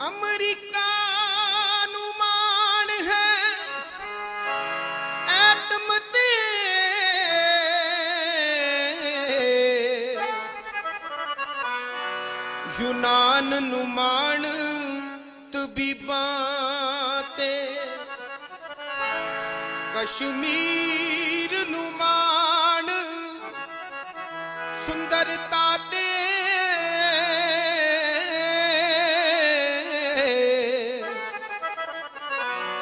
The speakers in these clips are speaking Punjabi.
ਅਮਰੀਕਾ ਨੂੰ ਮਾਣ ਹੈ। ਐਟਮ ਤੇ ਯੂਨਾਨ ਨੂੰ ਮਾਣ ਤਬੀਬਾਂ ਤੇ। ਕਸ਼ਮੀਰ ਨੂੰ ਮਾਣ ਸੁੰਦਰਤਾ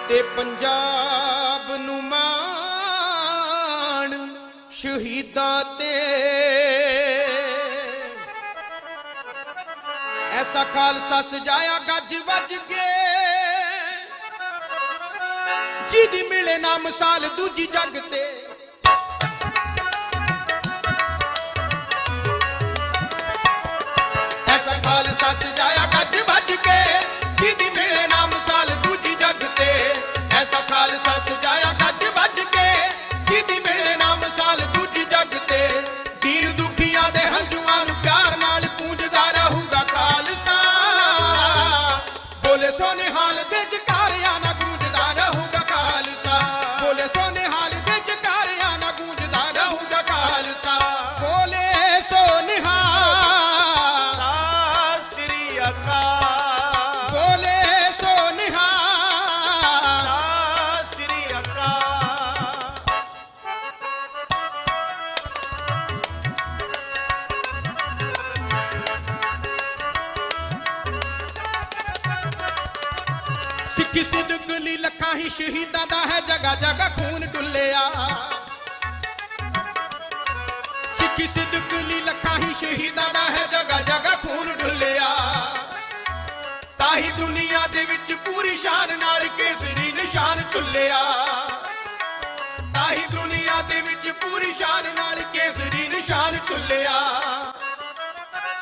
ਤੇ ਪੰਜਾਬ ਨੂੰ ਮਾਣ ਸ਼ਹੀਦਾਂ ਤੇ। ਐਸਾ ਖਾਲਸਾ ਸਜਾਇਆ ਗੱਜ ਵੱਜ ਕੇ। ਜਿਹਦੀ ਮਿਲੇ ਨਾ ਮਿਸਾਲ ਦੂਜੀ ਜੱਗ ਤੇ। ਐਸਾ ਖਾਲਸਾ ਸਜਾਇਆ ਗੱਜ ਕਿਸੇ ਸਿਦਕ ਲਈ ਲੱਖਾਂ ਹੀ ਸ਼ਹੀਦਾਂ ਦਾ ਹੈ ਜਗਾ ਜਗਾ ਖੂਨ ਡੁੱਲਿਆ। ਸਿੱਖੀ ਸਿਦਕ ਲੱਖਾਂ ਹੀ ਸ਼ਹੀਦਾਂ ਦਾ ਹੈ ਜਗਾ ਜਗਾ ਖੂਨ ਡੁੱਲਿਆ। ਤਾਂ ਹੀ ਦੁਨੀਆ ਦੇ ਵਿੱਚ ਪੂਰੀ ਸ਼ਾਨ ਨਾਲ ਕੇਸਰੀ ਨਿਸ਼ਾਨ ਚੁੱਲਿਆ। ਤਾਂ ਹੀ ਦੁਨੀਆ ਦੇ ਵਿੱਚ ਪੂਰੀ ਸ਼ਾਨ ਨਾਲ ਕੇਸਰੀ ਨਿਸ਼ਾਨ ਚੁੱਲਿਆ।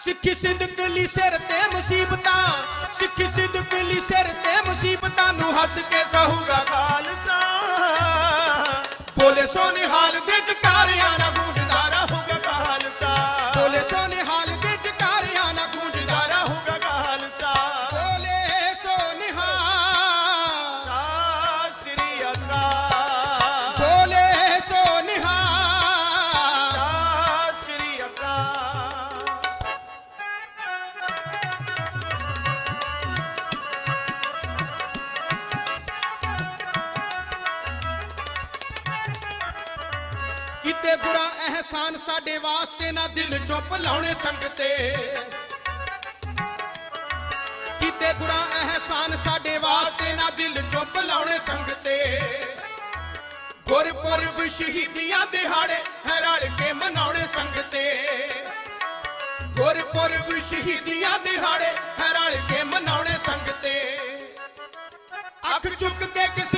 ਸਿੱਖੀ ਸਿਦਕ ਲਈ ਸਿਰ ਤੇ ਮੁਸੀਬਤਾਂ, ਸਿੱਖੀ ਸਿਦਕ ਲਈ ਸਿਰ ਤੇ ਮੁਸੀਬਤਾਂ ਨੂੰ ਹੱਸ ਕੇ ਸਹੂਗਾ ਖਾਲਸਾ। ਬੋਲੇ ਸੋਨੇ ਹਾਲ ਦੇ ਜਕਾਰਿਆਂ ਨਾ ਗੂੰਜਦਾ ਕਿਤੇ ਬੁਰਾ ਅਹਿਸਾਨ ਸਾਡੇ ਵਾਸਤੇ ਨਾ ਦਿਲ ਚੁੱਪ ਲਾਉਣੇ ਸੰਗਤੇ ਕਿਤੇ ਬੁਰਾ ਅਹਿਸਾਨ ਸਾਡੇ ਵਾਸਤੇ ਨਾ ਦਿਲ ਚੁੱਪ ਲਾਉਣੇ ਸੰਗਤੇ ਗੁਰਪੁਰਬ ਸ਼ਹੀਦੀਆਂ ਦਿਹਾੜੇ ਹੈ ਰਲ ਕੇ ਮਨਾਉਣੇ ਸੰਗਤੇ ਗੁਰਪੁਰਬ ਸ਼ਹੀਦੀਆਂ ਦਿਹਾੜੇ ਹੈ ਰਲ ਕੇ ਮਨਾਉਣੇ ਸੰਗਤੇ ਅੱਖ ਚੁੱਕ ਕੇ ਕਿਸੇ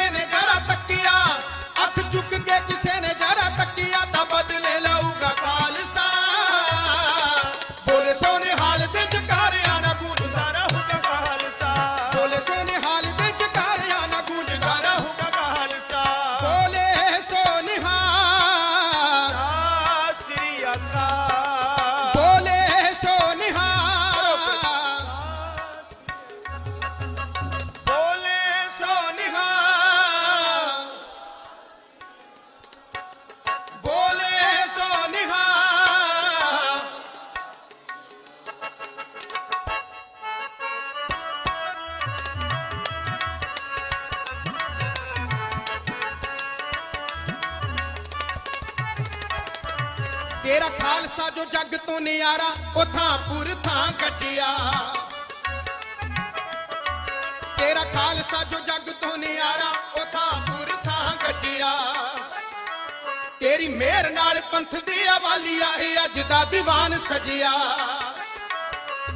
ਤੇਰਾ ਖਾਲਸਾ ਜੋ ਜੱਗ ਤੋਂ ਨਿਆਰਾ, ਉਹ ਥਾਂ ਪੁਰ ਥਾਂ ਗੱਜਿਆ ਤੇਰਾ ਖਾਲਸਾ ਜੋ ਜੱਗ ਤੋਂ ਨਿਆਰਾ, ਉਹ ਥਾਂ ਪੁਰ ਥਾਂ ਗੱਜਿਆ ਤੇਰੀ ਮਿਹਰ ਨਾਲ ਪੰਥ ਦੀ ਆਵਾਲੀ ਆਏ ਅੱਜ ਦਾ ਦੀਵਾਨ ਸਜਿਆ।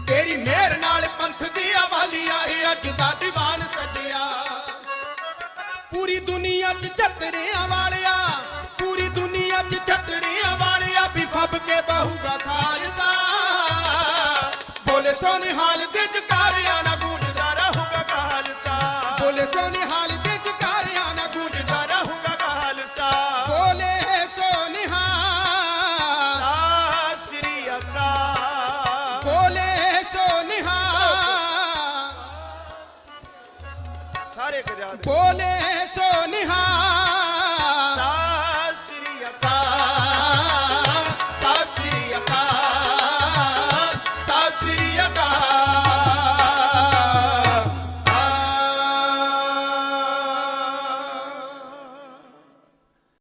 ਤੇਰੀ ਮਿਹਰ ਨਾਲ ਪੰਥ ਦੀ ਆਵਾਲੀ ਆਏ ਅੱਜ ਦਾ ਦੀਵਾਨ ਸਜਿਆ। ਪੂਰੀ ਦੁਨੀਆ 'ਚ ਛਤਰਿਆਂ ਵਾਲੇ ਬੋਲੇ ਸੋਨੇ ਹਾਲ ਰਹੂਗਾ ਖਾਲਸਾ। ਬੋਲੇ ਸੋਨੇ ਹਾਲ ਤੇ ਰਹੂਗਾ ਖਾਲਸਾ। ਬੋਲੇ ਸੋਨੇ ਸ੍ਰੀ ਅਕਾਲ। ਬੋਲੇ ਸੋਨੇ ਸਾਰੇ ਗਜਾ ਬੋਲੇ